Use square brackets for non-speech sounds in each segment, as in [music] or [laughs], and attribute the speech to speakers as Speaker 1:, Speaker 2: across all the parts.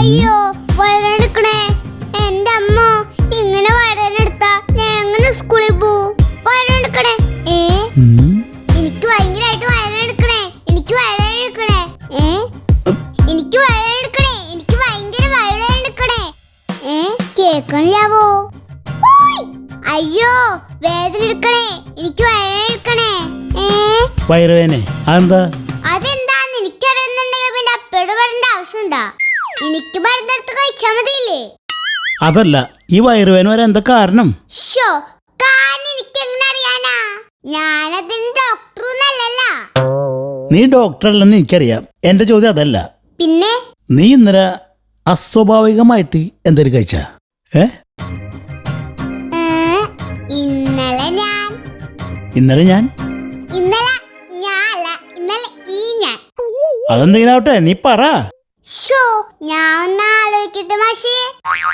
Speaker 1: അയ്യോ വയറെടുക്കണേ. എന്റെ അമ്മ ഇങ്ങനെ വയറെടുത്താ ഞാൻ എങ്ങനെ സ്കൂളിൽ പോവും? വയറെടുക്കണേ. ഏ. എനിക്ക് ഭയങ്കരമായിട്ട് വയറെടുക്കണേ. എനിക്ക് വയറെടുക്കണേ. ഏ? എനിക്ക് വയറെടുക്കണേ. എനിക്ക് ഭയങ്കര വയറെടുക്കണേ. ഏ? കേക്കണില്ലാവോ! അയ്യോ വേദന എടുക്കണേ എനിക്ക് വയറെടുക്കണേ. ഏ?
Speaker 2: വയറുവേനെ അതെന്താ?
Speaker 1: അതെന്താന്ന് എനിക്കറിയുന്നുണ്ടെങ്കിൽ പിന്നെ അപ്പയോട് പറയേണ്ട ആവശ്യമുണ്ടാ? എനിക്ക് മരുന്നെടുത്ത് കഴിച്ചാ മതിയില്ലേ?
Speaker 2: അതല്ല ഈ വയറുവേന വരെ എന്താ കാരണം?
Speaker 1: ഷോ കാരണം എനിക്ക് എങ്ങനെ അറിയാനാ? ഞാനതിന് ഡോക്ടറൊന്നല്ലല്ല.
Speaker 2: നീ ഡോക്ടറല്ലെന്ന് എനിക്കറിയാം. എന്റെ ചോദ്യം അതല്ല.
Speaker 1: പിന്നെ?
Speaker 2: നീ ഇന്നലെ അസ്വാഭാവികമായിട്ട് എന്തെങ്കിലും കഴിച്ച? ഏ?
Speaker 1: ഏ, ഇന്നലെ ഞാൻ.
Speaker 2: ഇന്നലെ ഞാൻ?
Speaker 1: ഇന്നലെ ഞാൻ ഇന്നലെ ഈ ഞാൻ.
Speaker 2: അതെന്തെങ്കിലും ആവട്ടെ നീ പറ.
Speaker 1: ഞാൻ ആലോചിക്കട്ടെ മാഷേ.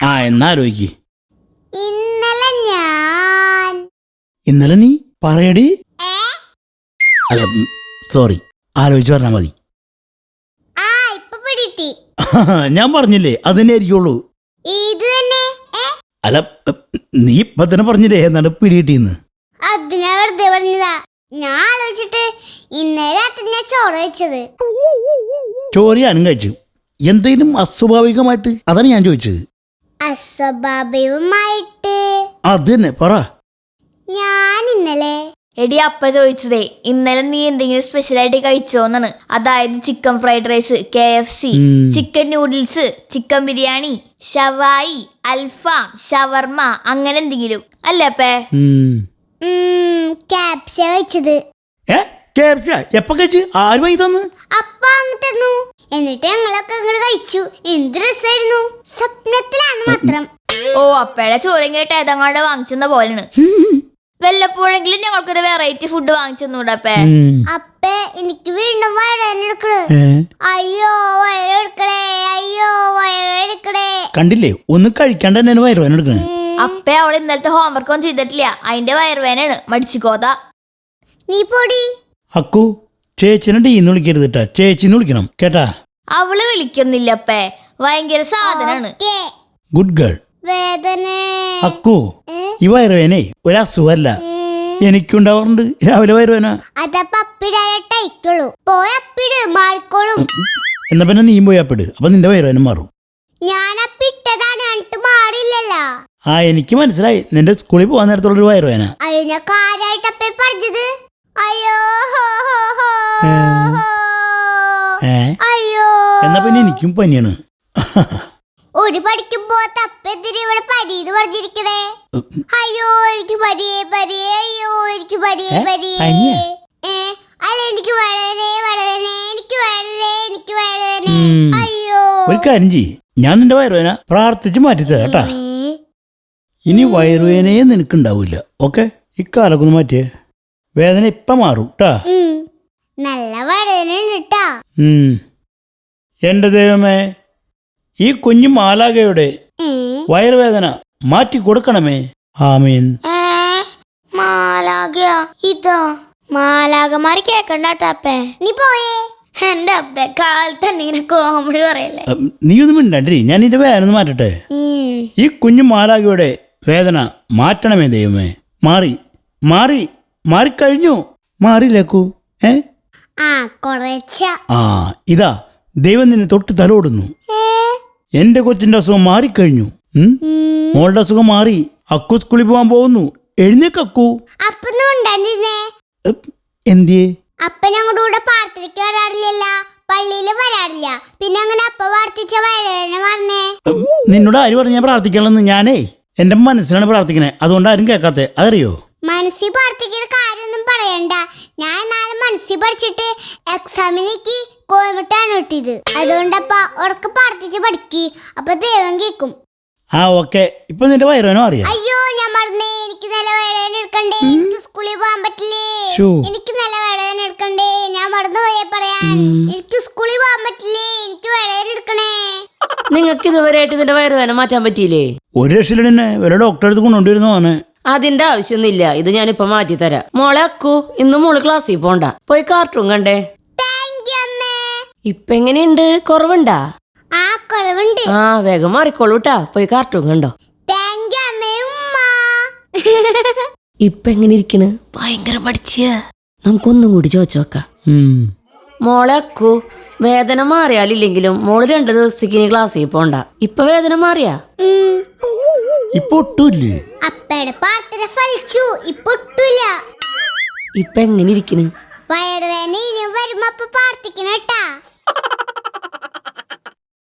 Speaker 2: ആ എന്നാ ആലോചിക്ക്
Speaker 1: ഇന്നലെ ഞാൻ.
Speaker 2: ഇന്നലെ നീ പറയടി. അല്ല സോറി ആലോചിച്ച് പറഞ്ഞാൽ മതി.
Speaker 1: ആ ഇപ്പൊ പിടിട്ടി [laughs]
Speaker 2: ഞാൻ പറഞ്ഞില്ലേ അതിനെ ആയിരിക്കുള്ളൂ.
Speaker 1: ഇത് തന്നെ?
Speaker 2: അല്ല നീ ഇപ്പൊ തന്നെ പറഞ്ഞില്ലേ എന്നാണ് പിടിയിട്ടീന്ന്
Speaker 1: അതിനാ വെറുതെ പറഞ്ഞതാ. ഞാൻ ആലോചിച്ചിട്ട് ഇന്നലെ രാത്രി ഞാൻ ചോറ് കഴിച്ചത്.
Speaker 2: ചോറി ഞാനും കഴിച്ചു. എന്തെങ്കിലും അസ്വാഭാവികമായിട്ട്? അതാണ് ഞാൻ ചോദിച്ചത്.
Speaker 1: അസ്വാഭാവികമായിട്ട്?
Speaker 2: അത് തന്നെ പറ.
Speaker 1: ഞാൻ ഇന്നലെ
Speaker 3: എടി അപ്പ ചോദിച്ചതേ ഇന്നലെ നീ എന്തെങ്കിലും സ്പെഷ്യൽ ആയിട്ട് കഴിച്ചോന്നാണ് അതായത് chicken fried rice K F C chicken noodles chicken biryani ഷവായി അൽഫാം ഷവർമ അങ്ങനെ എന്തെങ്കിലും. അല്ലേ അപ്പേ?
Speaker 2: കഴിച്ചത്.
Speaker 1: ക്യാപ്സ
Speaker 2: കഴിച്ചു എപ്പോ ആര് വൈ തന്ന്
Speaker 1: അപ്പ തന്നു. എന്നിട്ട് ഞങ്ങളൊക്കെ അങ്ങോട്ട് കഴിച്ചു. എന്ത് രസമായിരുന്നു സ്വപ്നത്തിലാണ് മാത്രം.
Speaker 3: ഓ അപ്പഴ ചോദ്യം കേട്ട്. ഏതങ്ങാണ്ട് വാങ്ങിച്ചെന്ന പോലെയാണ്. വല്ലപ്പോഴെങ്കിലും ഞങ്ങൾക്കൊരു വെറൈറ്റി ഫുഡ് വാങ്ങിച്ചെന്നൂടപ്പേ അപ്പേ.
Speaker 1: എനിക്ക് വീണ്ടും വയറെടുക്കണ് അയ്യോ വയറെടുക്കണേ അയ്യോ വയറെടുക്കണേ
Speaker 2: കണ്ടില്ലേ? ഒന്ന് കഴിക്കാണ്ട് തന്നെ വയറുവേനെടുക്കണ്
Speaker 3: അപ്പേ അവൾ ഇന്നലത്തെ ഹോംവർക്ക് ഒന്നും ചെയ്തിട്ടില്ല. അതിന്റെ വയറുവേനാണ് മടിച്ചിക്കോത
Speaker 1: നീ പൊടി.
Speaker 2: അക്കു ചേച്ചിനെ ഇന്ന് വിളിക്കരുത് കേട്ടാ ചേച്ചിന്ന് വിളിക്കണം. കേട്ടാ?
Speaker 3: അവൾ വിളിക്കുന്നില്ലപ്പേ. ഭയങ്കര സാധനാണ്.
Speaker 2: Good girl.
Speaker 1: വേദന.
Speaker 2: അക്കു? ഈ വയറുവേനെ ഒരു അസുഖമല്ല എനിക്കുണ്ടാവാറുണ്ട്. രാവിലെ വയറുവേന.
Speaker 1: അതപ്പ അപ്പിടായിട്ടയക്കുള്ളൂ പോയ അപ്പിട് മാറിക്കോളും.
Speaker 2: എന്നാ പിന്നെ നീ പോയി അപ്പിട് അപ്പൊ നിന്റെ വയറുവേന മാറും.
Speaker 1: ഞാൻ അപ്പിട്ടതാണ് എന്നിട്ട് മാറിയില്ലല്ലോ
Speaker 2: ആ എനിക്ക് മനസ്സിലായി. നിന്റെ സ്കൂളിൽ പോകാൻ വയറുവേന.
Speaker 1: അതിനെ കാര്യായിട്ട് അപ്പേ പറഞ്ഞത് അയ്യോ.
Speaker 2: ഏ?
Speaker 1: അയ്യോ.
Speaker 2: എന്നാ പിന്നെ എനിക്കും പനിയാണ്.
Speaker 1: ഒരു പഠിക്കുമ്പോ തപ്പെന്തിന് ഇവിടെ പരീന്ന് പറഞ്ഞിരിക്കണേ? അയ്യോ എനിക്ക് പനിയേ പനിയേ അയ്യോ എനിക്ക് പനിയേ? പനിയേ. ഏ? അല്ല എനിക്ക് വളരെ വളരെ എനിക്ക് വളരെ എനിക്ക് വളരെ അയ്യോ.
Speaker 2: ഒരു കാര്യം ചെയ്യ്. ഞാൻ നിന്റെ വയറുവേന പ്രാർത്ഥിച്ച് മാറ്റിത്തരാം കേട്ടാ. ഇനി വയറുവേനയെ നിനക്കുണ്ടാവില്ല ഓക്കെ? ഇക്കാലൊക്കെ ഒന്ന് മാറ്റിയേ. വേദന ഇപ്പം മാറും കേട്ടാ.
Speaker 1: നല്ല വേദന കേട്ടാ
Speaker 2: എന്റെ ദൈവമേ ഈ കുഞ്ഞു മാലാകയുടെ വയറുവേദന മാറ്റി കൊടുക്കണമേ. ആമീൻ.
Speaker 1: ഏ, മാലാക ഇതോ? മാലാകമാര് കേക്കണ്ടാട്ടപ്പേ നീ പോയേ.
Speaker 3: എന്റെ അപ്പ കാലത്തന്നെ ഇങ്ങനെ കോമഡി പറയല്ലേ?
Speaker 2: നീ ഒന്നും മിണ്ടണ്ടി ഞാൻ നിന്റെ വേദന മാറ്റട്ടെ. ഈ കുഞ്ഞു മാലാകയുടെ വേദന മാറ്റണമേ ദൈവമേ. മാറി. മാറി. മാറിക്കഴിഞ്ഞു. മാറിയില്ലേക്കു. ഏ?
Speaker 1: ആ
Speaker 2: ഇതാ ദൈവം നിന്നെ തൊട്ട് തലോടുന്നു. എന്റെ കൊച്ചിന്റെ അസുഖം മാറിക്കഴിഞ്ഞു. മോളുടെ അസുഖം മാറി. അക്കു സ്കൂളിൽ പോവാൻ പോകുന്നു. എഴുന്നേക്കു എന്തിയേ?
Speaker 1: പള്ളിയിൽ വരാറില്ല. പിന്നെ അങ്ങനെ അപ്പ പ്രാർത്ഥിച്ച പറഞ്ഞേ
Speaker 2: നിന്നോട് ആര് പറഞ്ഞാൽ പ്രാർത്ഥിക്കണമെന്ന്? ഞാനേ. എന്റെ മനസ്സിലാണ് പ്രാർത്ഥിക്കണേ. അതുകൊണ്ട് ആരും കേൾക്കാത്തെ. അതറിയോ?
Speaker 1: മനസ്സിൽ പ്രാർത്ഥിക്കുന്ന പറയണ്ട. ഞാൻ നാളെ മനസ്സിൽ പഠിച്ചിട്ട് എക്സാമിലേക്ക് കോയമ്പട്ടാണ് കിട്ടിയത് അതുകൊണ്ടപ്പ ഉറക്കെ പ്രാർത്ഥിച്ച് പഠിക്ക്. അപ്പൊ ദൈവം കേക്കും.
Speaker 2: ആ ഓക്കെ. ഇപ്പൊ നിന്റെ വയറുവേനോ അറിയാം
Speaker 1: അയ്യോ ഞാൻ മറന്നേ. എനിക്ക് നല്ല വയറുവേന എടുക്കണ്ടേ. എനിക്ക് സ്കൂളിൽ പോകാൻ പറ്റില്ലേ. എനിക്ക് നല്ല വയറുവേന എടുക്കണ്ടേ. ഞാൻ മറന്നു മറന്നുപോയേ പറയാൻ. എനിക്ക് സ്കൂളിൽ പോകാൻ പറ്റില്ലേ? എനിക്ക് വയറുവേന എടുക്കണേ.
Speaker 4: നിങ്ങൾക്ക് ഇതുവരെയായിട്ട് നിന്റെ വയറുവേന മാറ്റാൻ പറ്റിയില്ലേ?
Speaker 2: ഒരു രക്ഷയില്ല തന്നെ വല്ല ഡോക്ടറെ അടുത്ത് കൊണ്ടുവരുന്നതാണ്
Speaker 4: അതിന്റെ ആവശ്യമൊന്നുമില്ല ഇത് ഞാനിപ്പോ മാറ്റി തരാം മോളെ അക്കു ഇന്ന് മോൾ ക്ലാസ്സിൽ പോണ്ട. പോയി കാർട്ടൂൺ കണ്ടേ. ഇപ്പൊ എങ്ങനെയുണ്ട്? കുറവുണ്ടാ?
Speaker 1: ആ വേഗം കുറവുണ്ട്.
Speaker 4: ആ വേഗം മാറിക്കോളൂട്ടാ പോയി കാർട്ടൂൺ കണ്ടോ.
Speaker 1: താങ്ക് അമ്മേ ഉമ്മ.
Speaker 4: ഇപ്പൊ എങ്ങനെ ഇരിക്കണ്? ഭയങ്കര പഠിച്ച നമുക്കൊന്നും കൂടി ചോദിച്ചു നോക്കാം. മോളെ അക്കു വേദന മാറിയാലില്ലെങ്കിലും മോൾ രണ്ടു ദിവസത്തേക്ക് ഇനി ക്ലാസ്സിൽ പോണ്ട. ഇപ്പൊ വേദന മാറിയാ.
Speaker 2: ഇപ്പൊ ഒട്ടുമില്ലേ
Speaker 1: അപ്പയുടെ പ്രാർത്ഥന ഫലിച്ചു. ഇപ്പൊ
Speaker 4: എങ്ങനെ ഇരിക്കണ്?
Speaker 1: വയറുവേദന ഇനി വരുമ്പോ പ്രാർത്ഥിക്കണം